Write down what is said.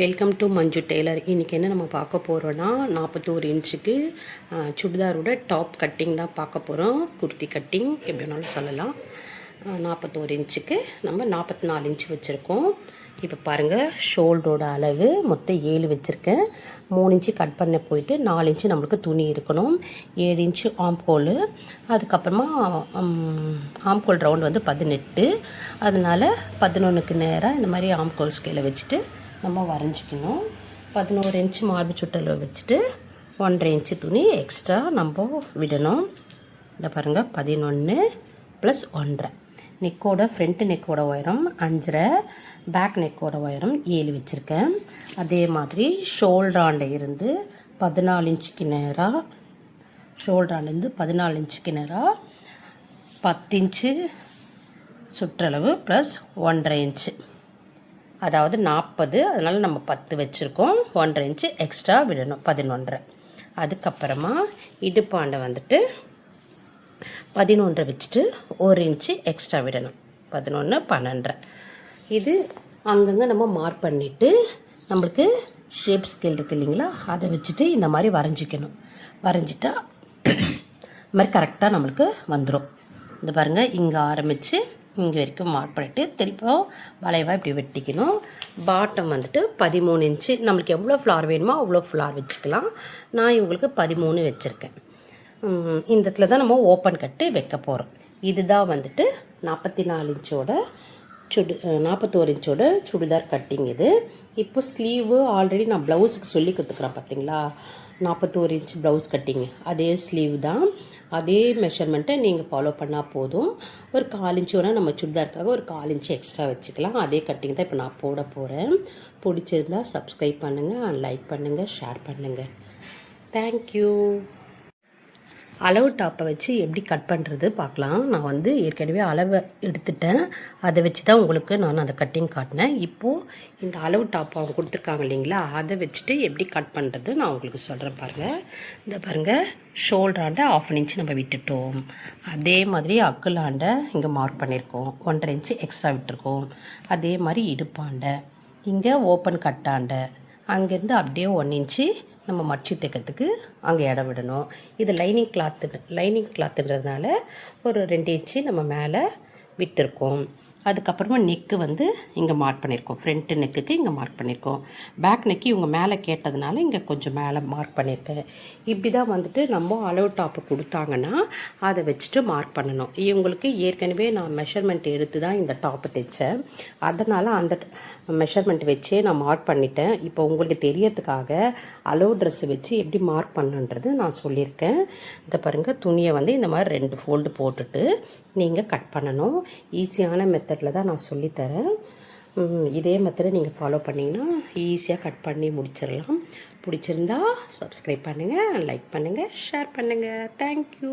Welcome to Manju Taylor இன்றைக்கி என்ன நம்ம பார்க்க போகிறோன்னா நாற்பத்தோரு இன்ச்சுக்கு சுடிதாரோட டாப் கட்டிங் தான் பார்க்க போகிறோம் குர்த்தி கட்டிங் எப்படி வேணாலும் சொல்லலாம். நாற்பத்தோரு இன்ச்சுக்கு நம்ம நாற்பத்தி நாலு இன்ச்சு வச்சுருக்கோம். இப்போ பாருங்கள் ஷோல்டரோட அளவு மொத்தம் ஏழு வச்சுருக்கேன். மூணு இன்ச்சு கட் பண்ண போயிட்டு நாலு இன்ச்சு நம்மளுக்கு துணி இருக்கணும். ஏழு இன்ச்சு ஆம்கோல் அதுக்கப்புறமா ஆம்கோல் ரவுண்ட் வந்து பதினெட்டு. அதனால் பதினொன்றுக்கு நேராக இந்த மாதிரி ஆம்கோல் ஸ்கேலை வச்சுட்டு நம்ம வரைஞ்சிக்கணும். பதினோரு இன்ச்சு மார்பு சுற்றளவு வச்சுட்டு ஒன்றரை இன்ச்சு துணி எக்ஸ்ட்ரா நம்ம விடணும். இந்த பாருங்கள் பதினொன்று ப்ளஸ் ஒன்றரை. நெக்கோட ஃப்ரண்ட்டு நெக்கோட உயரம் அஞ்சரை பேக் நெக்கோட உயரம் ஏழு வச்சுருக்கேன். அதே மாதிரி ஷோல்டராண்ட இருந்து பதினாலு இன்ச்சுக்கு நேராக ஷோல்டராண்டேருந்து பதினாலு இன்ச்சுக்கு நேராக பத்து இன்ச்சு சுற்றளவு ப்ளஸ் ஒன்றரை இன்ச்சு அதாவது நாற்பது அதனால் நம்ம பத்து வச்சுருக்கோம். ஒன்றரை இன்ச்சு எக்ஸ்ட்ரா விடணும் பதினொன்றரை. அதுக்கப்புறமா இடுப்பாண்டை வந்துட்டு பதினொன்றரை வச்சுட்டு ஒரு இன்ச்சு எக்ஸ்ட்ரா விடணும். பதினொன்று பன்னெண்டரை. இது அங்கங்கே நம்ம மார்க் பண்ணிவிட்டு நம்மளுக்கு ஷேப் ஸ்கேல் இருக்குது இல்லைங்களா? அதை வச்சுட்டு இந்த மாதிரி வரைஞ்சிக்கணும். வரைஞ்சிட்டா இந்த மாதிரி கரெக்டாக நம்மளுக்கு வந்துடும் இந்த பாருங்கள் இங்கே ஆரம்பித்து இங்கே வரைக்கும் மார்க் பண்ணிவிட்டு திருப்பியும் வளைவாக இப்படி வெட்டிக்கணும். பாட்டம் வந்துட்டு பதிமூணு இன்ச்சு நம்மளுக்கு எவ்வளோ ஃப்ளார் வேணுமோ அவ்வளோ ஃப்ளார் வச்சுக்கலாம். நான் இவங்களுக்கு பதிமூணு வச்சுருக்கேன். இந்த இடத்துல தான் நம்ம ஓப்பன் கட்டு வைக்க போகிறோம் இதுதான் வந்துட்டு நாற்பத்தி நாலு இன்ச்சோட சுடு நாற்பத்தோரு இன்ச்சோட சுடிதார் கட்டிங் இது. இப்போ ஸ்லீவு ஆல்ரெடி நான் ப்ளவுஸுக்கு சொல்லி கொடுத்துக்குறேன் பார்த்தீங்களா நாற்பத்தோரு இன்ச் ப்ளவுஸ் கட்டிங் அதே ஸ்லீவ் தான். அதே மெஷர்மெண்ட்டை நீங்கள் ஃபாலோ பண்ணால் போதும். ஒரு கால் இன்ச்சு வேணால் நம்ம சுடிதாருக்காக ஒரு கால் இன்ச்சு எக்ஸ்ட்ரா வச்சுக்கலாம். அதே கட்டிங் தான் இப்போ நான் போட போகிறேன் பிடிச்சிருந்தா சப்ஸ்கிரைப் பண்ணுங்கள் லைக் பண்ணுங்கள் ஷேர் பண்ணுங்கள் தேங்க்யூ அளவு டாப்பை வச்சு எப்படி கட் பண்ணுறது பார்க்கலாம். நான் வந்து ஏற்கனவே அளவை எடுத்துட்டேன். அதை வச்சு தான் உங்களுக்கு நான் அந்த கட்டிங் காட்டினேன். இப்போது இந்த அளவு டாப் அவங்க கொடுத்துருக்காங்க இல்லைங்களா அதை வச்சுட்டு எப்படி கட் பண்ணுறது நான் உங்களுக்கு சொல்கிறேன் பாருங்கள் இந்த பாருங்கள் ஷோல்டராண்ட ஆஃப் அன் இன்ச் நம்ம விட்டுட்டோம். அதே மாதிரி அக்குலாண்ட இங்கே மார்க் பண்ணியிருக்கோம் ஒன்றரை இன்ச்சு எக்ஸ்ட்ரா விட்டுருக்கோம். அதே மாதிரி இடுப்பாண்ட இங்கே ஓப்பன் கட்டாண்ட அங்கேருந்து அப்படியே ஒன் இன்ச்சு நம்ம மடிச்சு தைக்கிறதுக்கு அங்கே இடம் விடணும். இது லைனிங் கிளாத்து லைனிங் கிளாத்துன்றதுனால ஒரு ரெண்டு இன்ச்சு நம்ம மேலே விட்டுருக்கோம். அதுக்கப்புறமா நெக்கு வந்து இங்கே மார்க் பண்ணியிருக்கோம் ஃப்ரண்ட்டு நெக்குக்கு இங்கே மார்க் பண்ணியிருக்கோம் பேக் நெக்கு இவங்க மேலே கேட்டதுனால இங்கே கொஞ்சம் மேலே மார்க் பண்ணியிருக்கேன் இப்படி தான் வந்துட்டு நம்ம அளவு டாப்பு கொடுத்தாங்கன்னா அதை வச்சுட்டு மார்க் பண்ணணும். இவங்களுக்கு ஏற்கனவே நான் மெஷர்மெண்ட் எடுத்து தான் இந்த டாப்பு தைச்சேன். அதனால் அந்த மெஷர்மெண்ட் வச்சே நான் மார்க் பண்ணிட்டேன். இப்போ உங்களுக்கு தெரியறதுக்காக அளவு ட்ரெஸ் வச்சு எப்படி மார்க் பண்ணுன்றது நான் சொல்லியிருக்கேன். இதை பாருங்கள் துணியை வந்து இந்த மாதிரி ரெண்டு ஃபோல்டு போட்டுட்டு நீங்கள் கட் பண்ணணும். ஈஸியான மெத்தட் மெத்தடில் தான் நான் சொல்லித்தரேன். இதே மெத்தடை நீங்கள் ஃபாலோ பண்ணிங்கன்னா ஈஸியாக கட் பண்ணி முடிச்சிடலாம். பிடிச்சிருந்தா சப்ஸ்கிரைப் பண்ணுங்கள் லைக் பண்ணுங்கள் ஷேர் பண்ணுங்கள் தேங்க்யூ